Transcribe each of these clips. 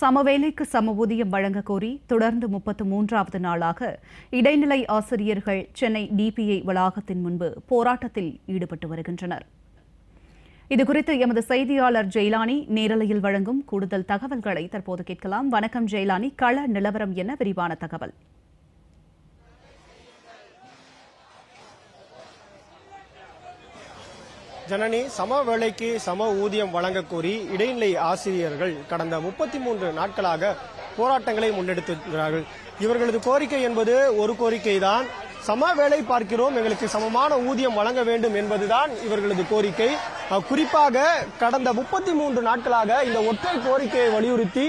சமவேலைக்கு சம ஊதியம் வழங்க கோரி தொடர்ந்து முப்பத்து மூன்றாவது நாளாக இடைநிலை ஆசிரியர்கள் சென்னை டிபிஐ வளாகத்தின் முன்பு போராட்டத்தில் ஈடுபட்டு வருகின்றனர். இதுகுறித்து எமது செய்தியாளர் ஜெயலானி நேரலையில் வழங்கும் கூடுதல் தகவல்களை தற்போது கேட்கலாம். வணக்கம் ஜெயலானி. கள நிலவரம் என விரிவான தகவல். ஜனனி சம வேலைக்கு சம ஊதியம் வழங்க கோரி இடைநிலை ஆசிரியர்கள் கடந்த முப்பத்தி மூன்று நாட்களாக போராட்டங்களை முன்னெடுத்துகிறார்கள் இவர்களது கோரிக்கை என்பது ஒரு கோரிக்கை தான் சம வேலை பார்க்கிறோம் எங்களுக்கு சமமான ஊதியம் வழங்க வேண்டும் என்பதுதான் இவர்களது கோரிக்கை. குறிப்பாக கடந்த முப்பத்தி மூன்று நாட்களாக இந்த ஒற்றை கோரிக்கையை வலியுறுத்தி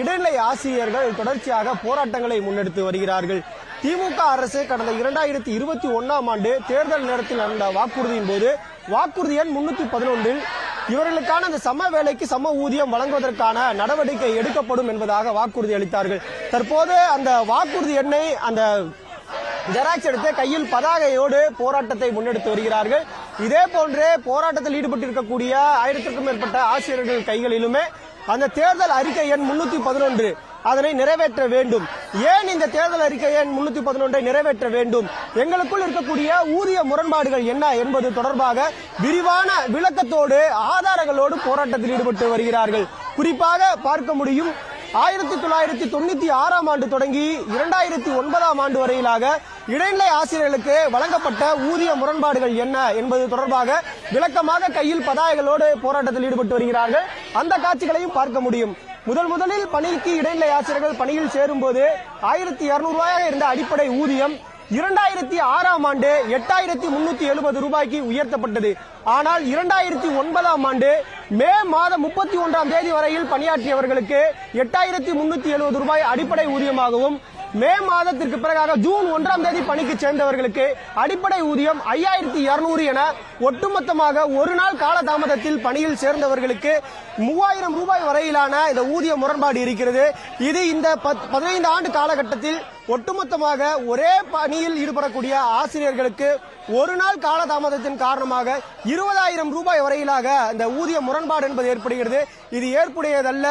இடைநிலை ஆசிரியர்கள் தொடர்ச்சியாக போராட்டங்களை முன்னெடுத்து வருகிறார்கள். திமுக அரசு கடந்த இரண்டாயிரத்தி இருபத்தி ஒன்னாம் ஆண்டு தேர்தல் நேரத்தில் நடந்த வாக்குறுதியின் போது வாக்குறுதி எண் முன்னூத்தி பதினொன்றில் இவர்களுக்கான அந்த சம வேலைக்கு சம ஊதியம் வழங்குவதற்கான நடவடிக்கை எடுக்கப்படும் என்பதாக வாக்குறுதி அளித்தார்கள். தற்போது அந்த வாக்குறுதி எண்ணை அந்த ஜெராக்ஸ் எடுத்து கையில் பதாகையோடு போராட்டத்தை முன்னெடுத்து வருகிறார்கள். இதே போன்றே போராட்டத்தில் ஈடுபட்டிருக்கக்கூடிய ஆயிரத்திற்கும் மேற்பட்ட ஆசிரியர்கள் கைகளிலுமே அந்த தேர்தல் அறிக்கை எண் முன்னூத்தி பதினொன்று. அதனை நிறைவேற்ற வேண்டும். ஏன் இந்த தேர்தல் அறிக்கை எண் முன்னூத்தி பதினொன்றை நிறைவேற்ற வேண்டும்? எங்களுக்குள் இருக்கக்கூடிய ஊதிய முரண்பாடுகள் என்ன என்பது தொடர்பாக விரிவான விளக்கத்தோடு ஆதாரங்களோடு போராட்டத்தில் ஈடுபட்டு வருகிறார்கள். குறிப்பாக பார்க்க முடியும் ஆயிரத்தி தொள்ளாயிரத்தி தொண்ணூத்தி ஆறாம் ஆண்டு தொடங்கி இரண்டாயிரத்தி ஒன்பதாம் ஆண்டு வரையிலாக இடைநிலை ஆசிரியர்களுக்கு வழங்கப்பட்ட ஊதிய முரண்பாடுகள் என்ன என்பது தொடர்பாக விளக்கமாக கையில் பதாகைகளோடு போராட்டத்தில் ஈடுபட்டு வருகிறார்கள். அந்த காட்சிகளையும் பார்க்க முடியும். முதல் முதலில் பணிக்கு இடைநிலை ஆசிரியர்கள் பணியில் சேரும்போது ஆயிரத்தி இருநூறு ரூபாயாக இருந்த அடிப்படை ஊதியம் இரண்டாயிரத்தி ஆறாம் ஆண்டு எட்டாயிரத்தி முன்னூத்தி எழுபது ரூபாய்க்கு உயர்த்தப்பட்டது. ஆனால் இரண்டாயிரத்தி ஒன்பதாம் ஆண்டு மே மாதம் முப்பத்தி ஒன்றாம் தேதி வரையில் பணியாற்றியவர்களுக்கு எட்டாயிரத்தி முன்னூத்தி எழுபது ரூபாய் அடிப்படை ஊதியமாகவும் மே மாதத்திற்கு பிறகாக ஜூன் ஒன்றாம் தேதி பணிக்கு சேர்ந்தவர்களுக்கு அடிப்படை ஊதியம் ஐயாயிரத்தி இருநூறு என ஒட்டுமொத்தமாக ஒரு நாள் காலதாமதத்தில் பணியில் சேர்ந்தவர்களுக்கு மூவாயிரம் ரூபாய் வரையிலான இந்த ஊதிய முரண்பாடு இருக்கிறது. இது இந்த பத்- பதினைந்து ஆண்டு காலகட்டத்தில் ஒட்டுமொத்தமாக ஒரே பணியில் ஈடுபடக்கூடிய ஆசிரியர்களுக்கு ஒரு நாள் காலதாமதத்தின் காரணமாக இருபதாயிரம் ரூபாய் வரையிலாக இந்த ஊதிய முரண்பாடு என்பது ஏற்படுகிறது. இது ஏற்புடையதல்ல.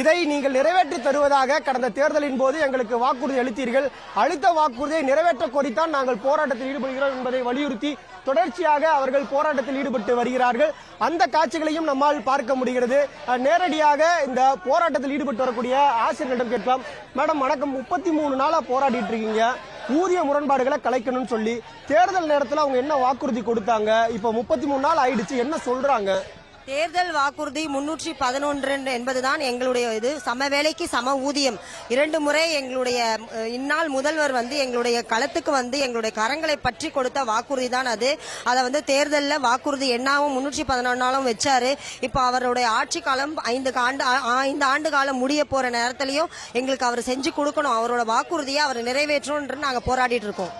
இதை நீங்கள் நிறைவேற்றி தருவதாக கடந்த தேர்தலின் போது எங்களுக்கு வாக்குறுதி அளித்தீர்கள். அளித்த வாக்குறுதியை நிறைவேற்ற கோரித்தான் நாங்கள் போராட்டத்தில் ஈடுபடுகிறோம் என்பதை வலியுறுத்தி தொடர்ச்சியாக அவர்கள் போராட்டத்தில் ஈடுபட்டு வருகிறார்கள். அந்த காட்சிகளையும் நம்மால் பார்க்க முடிகிறது. நேரடியாக இந்த போராட்டத்தில் ஈடுபட்டு வரக்கூடிய ஆசிரியர்களிடம் கேட்கலாம் மேடம் வணக்கம். முப்பத்தி மூணு நாளா போராடிட்டு இருக்கீங்க. ஊதிய முரண்பாடுகளை கலைக்கணும்னு சொல்லி தேர்தல் நேரத்தில் அவங்க என்ன வாக்குறுதி கொடுத்தாங்க? இப்போ முப்பத்தி மூணு நாள் ஆயிடுச்சு. என்ன சொல்றாங்க? தேர்தல் வாக்குறுதி முன்னூற்றி பதினொன்று என்பதுதான் எங்களுடைய இது. சம வேலைக்கு சம ஊதியம். இரண்டு முறை எங்களுடைய இந்நாள் முதல்வர் வந்து எங்களுடைய களத்துக்கு வந்து எங்களுடைய கரங்களை பற்றி கொடுத்த வாக்குறுதி தான் அது. அதை வந்து தேர்தலில் வாக்குறுதி என்னாவும் முன்னூற்றி பதினொன்னாலும் வச்சாரு. இப்போ அவருடைய ஆட்சி காலம் ஐந்து ஆண்டு ஐந்து ஆண்டு காலம் முடிய போற நேரத்திலையும் எங்களுக்கு அவர் செஞ்சு கொடுக்கணும். அவரோட வாக்குறுதியை அவர் நிறைவேற்றணும்னு நாங்கள் போராடிட்டு இருக்கோம்.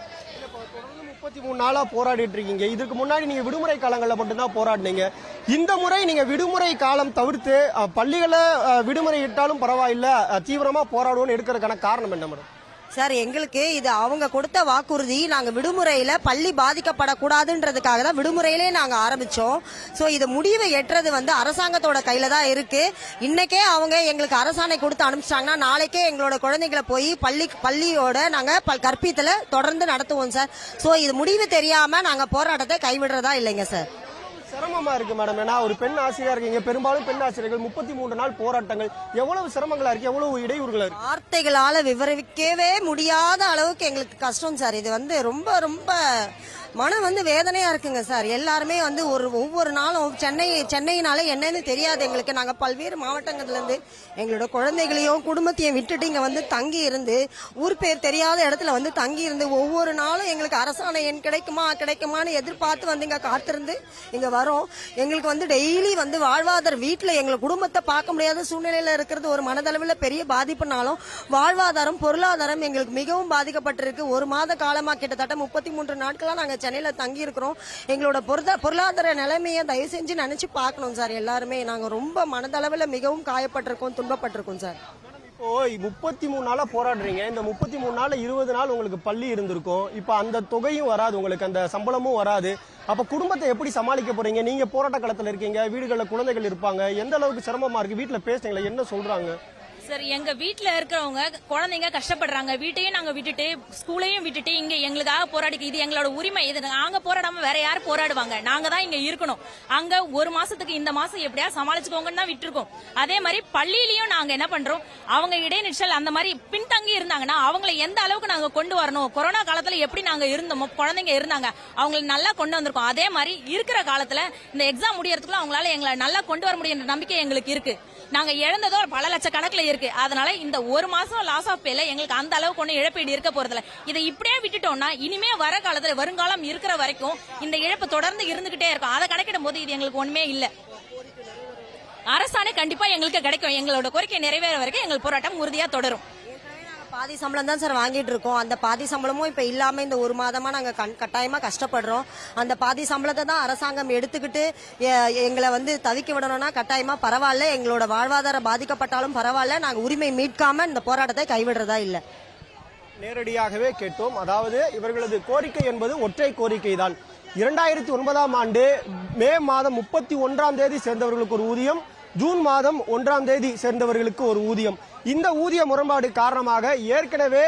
முப்பத்தி மூணு நாளாக போராடிட்டு இருக்கீங்க. இதுக்கு முன்னாடி நீங்க விடுமுறை காலங்களில் மட்டும்தான் போராடினீங்க. இந்த முறை நீங்க விடுமுறை காலம் தவிர்த்து பள்ளிகளை அஹ், விடுமுறை இட்டாலும் பரவாயில்ல தீவிரமாக தீவிரமா போராடுவோம்னு எடுக்கிறதுக்கான காரணம் என்ன மேடம் சார் எங்களுக்கு இது அவங்க கொடுத்த வாக்குறுதி நாங்கள் விடுமுறையில் பள்ளி பாதிக்கப்படக்கூடாதுன்றதுக்காக தான் விடுமுறையிலே நாங்கள் ஆரம்பித்தோம் ஸோ இது முடிவை எட்டுறது வந்து அரசாங்கத்தோட கையில் தான் இருக்குது இன்றைக்கே அவங்க எங்களுக்கு அரசாணை கொடுத்து அனுப்பிச்சிட்டாங்கன்னா நாளைக்கே எங்களோட குழந்தைங்களை போய் பள்ளி பள்ளியோட நாங்கள் ப- கற்பித்தில் தொடர்ந்து நடத்துவோம் சார். ஸோ இது முடிவு தெரியாமல் நாங்கள் போராட்டத்தை கைவிடுறதா இல்லைங்க சார். சிரமமா இருக்கு மேடம் ஏன்னா ஒரு பெண் ஆசிரியர் இருக்கீங்க. பெரும்பாலும் பெண் ஆசிரியர்கள் முப்பத்தி மூன்று நாள் போராட்டங்கள். எவ்வளவு சிரமங்களா இருக்கு? எவ்வளவு இடையூறுகளா இருக்கு? வார்த்தைகளால விவரிக்கவே முடியாத அளவுக்கு எங்களுக்கு கஷ்டம் சார். இது வந்து ரொம்ப ரொம்ப மனம் வந்து வேதனையா இருக்குங்க சார். எல்லாருமே வந்து ஒரு ஒவ்வொரு நாளும் சென்னை சென்னையினால என்னன்னு தெரியாது எங்களுக்கு. நாங்க பல்வேறு மாவட்டங்கள்ல இருந்து எங்களோட குழந்தைகளையும் குடும்பத்தையும் விட்டுட்டு இங்க வந்து தங்கி இருந்து ஊர் பேர் தெரியாத இடத்துல வந்து தங்கி இருந்து ஒவ்வொரு நாளும் எங்களுக்கு அரசாணை எண் கிடைக்குமா கிடைக்குமான்னு எதிர்பார்த்து வந்து இங்க காத்திருந்து இங்க வரோம். எங்களுக்கு வந்து டெய்லி வந்து வாழ்வாதார வீட்டுல எங்களை குடும்பத்தை பார்க்க முடியாத சூழ்நிலையில இருக்கிறது ஒரு மனதளவில் பெரிய பாதிப்புனாலும் வாழ்வாதாரம் பொருளாதாரம் எங்களுக்கு மிகவும் பாதிக்கப்பட்டிருக்கு. ஒரு மாத காலமா கிட்டத்தட்ட முப்பத்தி மூன்று நாட்களா நாங்க சென்னையில் தங்கி இருக்கிறோம் எங்களோட பொருத பொருளாதார நிலைமையை தயவு செஞ்சு நினைச்சு பார்க்கணும் சார் எல்லாருமே. நாங்கள் ரொம்ப மனதளவில் மிகவும் காயப்பட்டிருக்கோம் துன்பப்பட்டிருக்கோம் சார். இப்போ முப்பத்தி மூணு நாளா போராடுறீங்க. இந்த முப்பத்தி மூணு நாள் இருபது நாள் உங்களுக்கு பள்ளி இருந்திருக்கும். இப்போ அந்த தொகையும் வராது உங்களுக்கு அந்த சம்பளமும் வராது. அப்ப குடும்பத்தை எப்படி சமாளிக்க போறீங்க? நீங்க போராட்ட களத்துல இருக்கீங்க வீடுகளில் குழந்தைகள் இருப்பாங்க. எந்த அளவுக்கு சிரமமா இருக்கு? வீட்டுல பேசுறீங்களா என்ன சொல்றாங்க? சார் எங்க வீட்ல இருக்கிறவங்க குழந்தைங்க கஷ்டப்படுறாங்க. வீட்டையும் நாங்க விட்டுட்டு ஸ்கூலையும் விட்டுட்டு இங்க எங்களுக்காக போராடி இது எங்களோட உரிமை. இது நாங்க போராடாம வேற யார் போராடுவாங்க? நாங்க தான் இங்க இருக்கணும். அங்க ஒரு மாசத்துக்கு இந்த மாசம் எப்படியா சமாளிச்சுக்கோங்கன்னு தான் விட்டுருக்கோம். அதே மாதிரி பள்ளியிலயும் நாங்க என்ன பண்றோம்? அவங்க இடைநிற்றல் அந்த மாதிரி பின்தங்கி இருந்தாங்கன்னா அவங்களை எந்த அளவுக்கு நாங்க கொண்டு வரணும்? கொரோனா காலத்துல எப்படி நாங்க இருந்தோமோ குழந்தைங்க இருந்தாங்க அவங்களை நல்லா கொண்டு வந்திருக்கோம். அதே மாதிரி இருக்கிற காலத்துல இந்த எக்ஸாம் முடியறதுக்குள்ள அவங்களால எங்களை நல்லா கொண்டு வர முடியுன்ற நம்பிக்கை எங்களுக்கு இருக்கு. நாங்க இழந்ததோ பல லட்சக்கணக்குல இருக்கு. அதனால இந்த ஒரு மாசம் லாஸ் ஆஃப் பேல எங்களுக்கு அந்த அளவுக்கு ஒன்றும் இழப்பீடு இருக்க போறதில்ல. இதை இப்படியே விட்டுட்டோம்னா இனிமே வர காலத்துல வருங்காலம் இருக்கிற வரைக்கும் இந்த இழப்பு தொடர்ந்து இருந்துகிட்டே இருக்கும். அதை கணக்கிடும் போது இது எங்களுக்கு ஒண்ணுமே இல்ல. அரசாணை கண்டிப்பா எங்களுக்கு கிடைக்கும். எங்களோட கோரிக்கை நிறைவேற வரைக்கும் எங்கள் போராட்டம் உறுதியா தொடரும். பாதி சம்பளம் தான் சார் வாங்கிட்டு இருக்கோம். அந்த பாதி சம்பளமும் இப்ப இல்லாம இந்த ஒரு மாதமா நாங்க கண்- கட்டாயமா கஷ்டப்படுறோம். அந்த பாதி சம்பளத்தை தான் அரசாங்கம் எடுத்துக்கிட்டு எங்களை வந்து தவிக்க விடணும்னா கட்டாயமா பரவாயில்ல. எங்களோட வாழ்வாதாரம் பாதிக்கப்பட்டாலும் பரவாயில்ல. நாங்க உரிமை மீட்காம இந்த போராட்டத்தை கைவிடுறதா இல்ல. நேரடியாகவே கேட்டோம். அதாவது இவர்களது கோரிக்கை என்பது ஒற்றை கோரிக்கை தான் இரண்டாயிரத்தி ஒன்பதாம் ஆண்டு மே மாதம் முப்பத்தி ஒன்றாம் தேதி சேர்ந்தவர்களுக்கு ஒரு ஊதியம் ஜூன் மாதம் ஒன்றாம் தேதி சேர்ந்தவர்களுக்கு ஒரு ஊதியம். இந்த ஊதிய முரண்பாடு காரணமாக ஏற்கனவே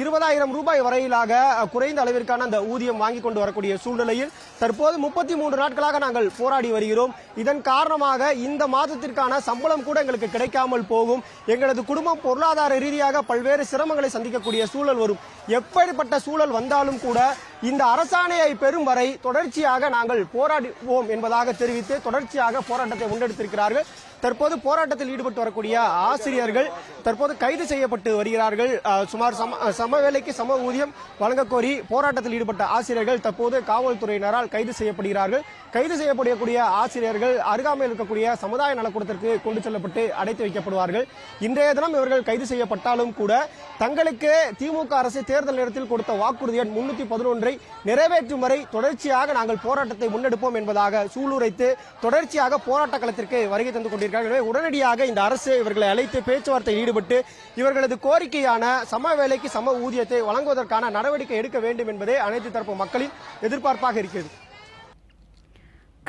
இருபதாயிரம் ரூபாய் வரையிலாக குறைந்த அளவிற்கான அந்த ஊதியம் வாங்கி கொண்டு வரக்கூடிய சூழ்நிலையில் தற்போது முப்பத்தி மூன்று நாட்களாக நாங்கள் போராடி வருகிறோம். இதன் காரணமாக இந்த மாதத்திற்கான சம்பளம் கூட எங்களுக்கு கிடைக்காமல் போகும். எங்களது குடும்பம் பொருளாதார ரீதியாக பல்வேறு சிரமங்களை சந்திக்கக்கூடிய சூழல் வரும். எப்படிப்பட்ட சூழல் வந்தாலும் கூட இந்த அரசாணையை பெறும் வரை தொடர்ச்சியாக நாங்கள் போராடுவோம் என்பதாக தெரிவித்து தொடர்ச்சியாக போராட்டத்தை முன்னெடுத்திருக்கிறார்கள். தற்போது போராட்டத்தில் ஈடுபட்டு வரக்கூடிய ஆசிரியர்கள் தற்போது கைது செய்யப்பட்டு வருகிறார்கள். சுமார் சம சம வேலைக்கு சம ஊதியம் வழங்கக் கோரி போராட்டத்தில் ஈடுபட்ட ஆசிரியர்கள் தற்போது காவல்துறையினரால் கைது செய்யப்படுகிறார்கள். கைது செய்யப்படக்கூடிய ஆசிரியர்கள் அருகாமையில் இருக்கக்கூடிய சமுதாய நலக்கூடத்திற்கு கொண்டு செல்லப்பட்டு அடைத்து வைக்கப்படுவார்கள். இன்றைய தினம் இவர்கள் கைது செய்யப்பட்டாலும் கூட தங்களுக்கு திமுக அரசு தேர்தல் நேரத்தில் கொடுத்த வாக்குறுதி எண் முன்னூத்தி பதினொன்றை நிறைவேற்றும் வரை தொடர்ச்சியாக நாங்கள் போராட்டத்தை முன்னெடுப்போம் என்பதாக சூளுரைத்து தொடர்ச்சியாக போராட்ட களத்திற்கு வருகை தந்து கொண்டிருக்கிறார்கள். எனவே உடனடியாக இந்த அரசு இவர்களை அழைத்து பேச்சுவார்த்தையில் ஈடுபட்டு இவர்களது கோரிக்கையான சம வேலைக்கு சம ஊதியத்தை வழங்குவதற்கான நடவடிக்கை எடுக்க வேண்டும் என்பதே அனைத்து தரப்பு மக்களின் எதிர்பார்ப்பாக இருக்கிறது.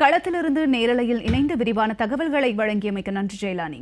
களத்திலிருந்து நேரலையில் இணைந்து விரிவான தகவல்களை வழங்கியமைக்கு நன்றி ஜெயலானி.